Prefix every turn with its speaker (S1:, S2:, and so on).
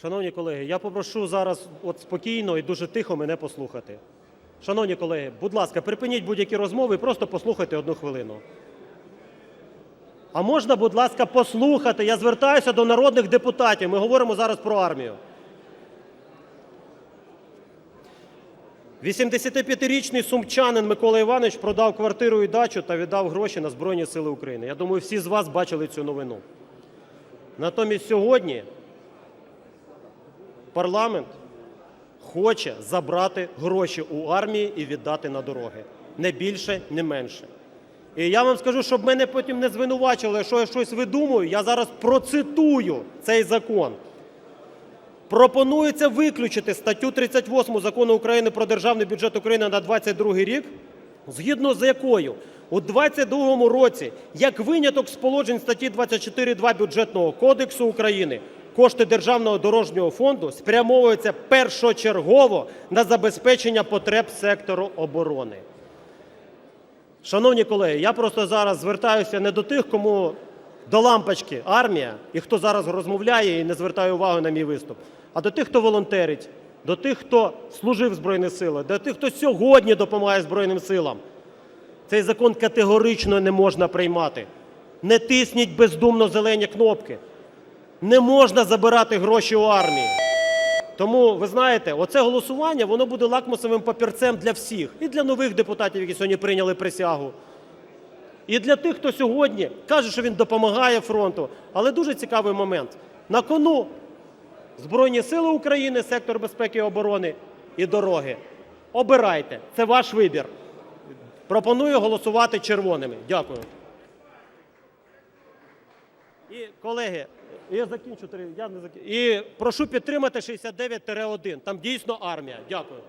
S1: Шановні колеги, я попрошу зараз от спокійно і дуже тихо мене послухати. Шановні колеги, будь ласка, припиніть будь-які розмови і просто послухайте одну хвилину. А можна, будь ласка, послухати? Я звертаюся до народних депутатів. Ми говоримо зараз про армію. 85-річний сумчанин Микола Іванович продав квартиру і дачу та віддав гроші на Збройні Сили України. Я думаю, всі з вас бачили цю новину. Натомість сьогодні парламент хоче забрати гроші у армії і віддати на дороги. Не більше, не менше. І я вам скажу, щоб мене потім не звинувачили, що я щось видумую, я зараз процитую цей закон. Пропонується виключити статтю 38 Закону України про Державний бюджет України на 2022 рік, згідно з якою у 2022 році, як виняток з положень статті 24.2 Бюджетного кодексу України, кошти Державного дорожнього фонду спрямовуються першочергово на забезпечення потреб сектору оборони. Шановні колеги, я просто зараз звертаюся не до тих, кому до лампочки армія і хто зараз розмовляє і не звертає увагу на мій виступ, а до тих, хто волонтерить, до тих, хто служив в Збройних до тих, хто сьогодні допомагає Збройним силам. Цей закон категорично не можна приймати. Не тисніть бездумно зелені кнопки. Не можна забирати гроші у армії. Тому, ви знаєте, оце голосування воно буде лакмусовим папірцем для всіх. І для нових депутатів, які сьогодні прийняли присягу, і для тих, хто сьогодні каже, що він допомагає фронту. Але дуже цікавий момент. На кону Збройні Сили України, сектор безпеки і оборони і дороги. Обирайте, це ваш вибір. Пропоную голосувати червоними. Дякую. І, колеги, я закінчу. Я не закін... І прошу підтримати 69-1. Там дійсно армія. Дякую.